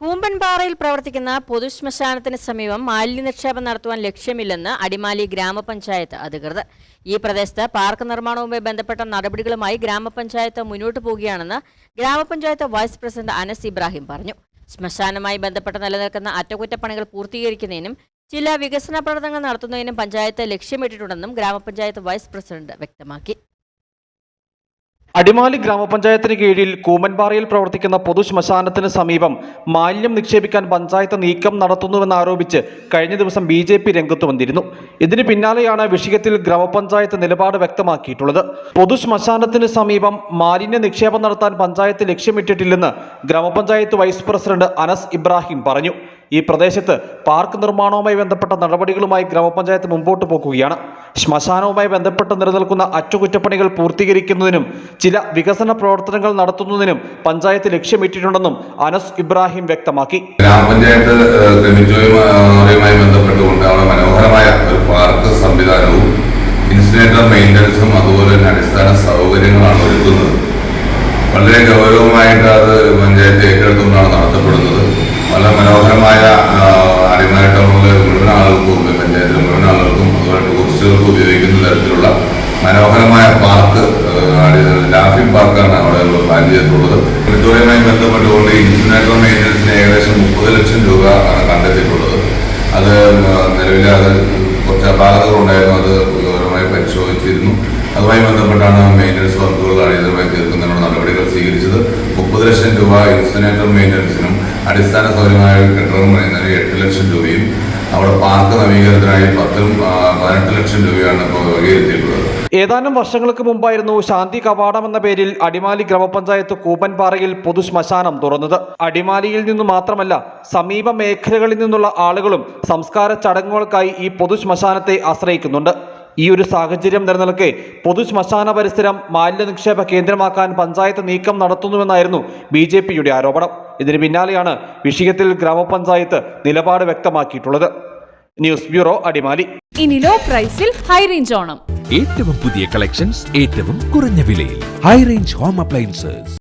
കൂമ്പൻപാറയിൽ പ്രവർത്തിക്കുന്ന പൊതുശ്മശാനത്തിന് സമീപം മാലിന്യ നിക്ഷേപം നടത്തുവാൻ ലക്ഷ്യമില്ലെന്ന് അടിമാലി ഗ്രാമപഞ്ചായത്ത് അധികൃതർ. ഈ പ്രദേശത്ത് പാർക്ക് നിർമ്മാണവുമായി ബന്ധപ്പെട്ട നടപടികളുമായി ഗ്രാമപഞ്ചായത്ത് മുന്നോട്ട് പോവുകയാണെന്ന് ഗ്രാമപഞ്ചായത്ത് വൈസ് പ്രസിഡന്റ് അനസ് ഇബ്രാഹിം പറഞ്ഞു. ശ്മശാനവുമായി ബന്ധപ്പെട്ട് നിലനിൽക്കുന്ന അറ്റകുറ്റപ്പണികൾ പൂർത്തീകരിക്കുന്നതിനും ചില വികസന പ്രവർത്തനങ്ങൾ നടത്തുന്നതിനും പഞ്ചായത്ത് ലക്ഷ്യമിട്ടിട്ടുണ്ടെന്നും ഗ്രാമപഞ്ചായത്ത് വൈസ് പ്രസിഡന്റ് വ്യക്തമാക്കി. അടിമാലി ഗ്രാമപഞ്ചായത്തിന് കീഴിൽ കൂമൻപാറയിൽ പ്രവർത്തിക്കുന്ന പൊതു ശ്മശാനത്തിന് സമീപം മാലിന്യം നിക്ഷേപിക്കാൻ പഞ്ചായത്ത് നീക്കം നടത്തുന്നുവെന്നാരോപിച്ച് കഴിഞ്ഞ ദിവസം ബി ജെ പി രംഗത്ത് വന്നിരുന്നു. ഇതിന് പിന്നാലെയാണ് വിഷയത്തിൽ ഗ്രാമപഞ്ചായത്ത് നിലപാട് വ്യക്തമാക്കിയിട്ടുള്ളത്. പൊതു ശ്മശാനത്തിന് സമീപം മാലിന്യ നിക്ഷേപം നടത്താൻ പഞ്ചായത്ത് ലക്ഷ്യമിട്ടിട്ടില്ലെന്ന് ഗ്രാമപഞ്ചായത്ത് വൈസ് പ്രസിഡന്റ് അനസ് ഇബ്രാഹിം പറഞ്ഞു. ഈ പ്രദേശത്ത് പാർക്ക് നിർമ്മാണവുമായി ബന്ധപ്പെട്ട നടപടികളുമായി ഗ്രാമപഞ്ചായത്ത് മുമ്പോട്ട് പോകുകയാണ് ശ്മശാനവുമായി ബന്ധപ്പെട്ട് നിലനിൽക്കുന്ന അറ്റകുറ്റപ്പണികൾ പൂർത്തീകരിക്കുന്നതിനും ചില വികസന പ്രവർത്തനങ്ങൾ നടത്തുന്നതിനും പഞ്ചായത്ത് ലക്ഷ്യമിട്ടിട്ടുണ്ടെന്നും അനസ് ഇബ്രാഹിം വ്യക്തമാക്കി. ഗ്രാമപഞ്ചായത്ത് മനോഹരമായ ഒരു പാർക്ക് സംവിധാനവും അതുപോലെ തന്നെ അടിസ്ഥാന സൗകര്യങ്ങളാണ് ഒരുക്കുന്നത്. വളരെ ഗൗരവമായിട്ട് അത് പഞ്ചായത്ത് മനോഹരമായ അടിമാലി ടൗണിലെ മുഴുവൻ ആളുകൾക്കും പഞ്ചായത്തിലെ മുഴുവൻ ആളുകൾക്കും അതുപോലെ ടൂറിസ്റ്റുകൾക്കും ഉപയോഗിക്കുന്ന തരത്തിലുള്ള മനോഹരമായ പാർക്ക് ലാഫിംഗ് പാർക്കാണ് അവിടെ പ്ലാൻ ചെയ്തിട്ടുള്ളത്. ക്രിമിറ്റോറിയവുമായി ബന്ധപ്പെട്ടുകൊണ്ട് ഇൻസിനേറ്റർ മെയിന്റനൻസിന് ഏകദേശം മുപ്പത് ലക്ഷം രൂപ ആണ് കണ്ടെത്തിയിട്ടുള്ളത്. അത് നിലവിൽ അത് കുറച്ച് അപാകതകൾ ഉണ്ടായിരുന്നു അത് ഗൗരവമായി പരിശോധിച്ചിരുന്നു. അതുമായി ബന്ധപ്പെട്ടാണ് മെയിന്റനൻസ് വർക്കുകൾ അടിയന്തരമായി തീർക്കുന്നതിനുള്ള നടപടികൾ സ്വീകരിച്ചത്. മുപ്പത് ലക്ഷം രൂപ ഇൻസിനേറ്റർ മെയിന്റനൻസിനും അടിസ്ഥാന സൗകര്യമായ കെട്ടിടം പറയുന്നത് എട്ട് ലക്ഷം രൂപയും അവിടെ പാർക്ക് നവീകരണത്തിനായി പത്തും പതിനെട്ട് ലക്ഷം രൂപയാണ് ഇപ്പോൾ വകയിരുത്തിയിട്ടുള്ളത് ഏതാനും വർഷങ്ങൾക്ക് മുമ്പായിരുന്നു ശാന്തി കവാടം എന്ന പേരിൽ അടിമാലി ഗ്രാമപഞ്ചായത്ത് കൂപ്പൻപാറയിൽ പൊതു ശ്മശാനം തുറന്നത്. അടിമാലിയിൽ നിന്നു മാത്രമല്ല സമീപ മേഖലകളിൽ നിന്നുള്ള ആളുകളും സംസ്കാര ചടങ്ങുകൾക്കായി ഈ പൊതു ശ്മശാനത്തെ ആശ്രയിക്കുന്നുണ്ട്. ഈ ഒരു സാഹചര്യം നിലനിൽക്കെ പൊതു ശ്മശാന പരിസരം മാലിന്യ നിക്ഷേപ കേന്ദ്രമാക്കാൻ പഞ്ചായത്ത് നീക്കം നടത്തുന്നുവെന്നായിരുന്നു ബി ആരോപണം. ഇതിന് പിന്നാലെയാണ് വിഷയത്തിൽ ഗ്രാമപഞ്ചായത്ത് നിലപാട് വ്യക്തമാക്കിയിട്ടുള്ളത്. News bureau Adimali. ഇനി ലോ പ്രൈസിൽ ഹൈ റേഞ്ച് ഓണം. ഏറ്റവും പുതിയ കളക്ഷൻസ് ഏറ്റവും കുറഞ്ഞ വിലയിൽ. High range home appliances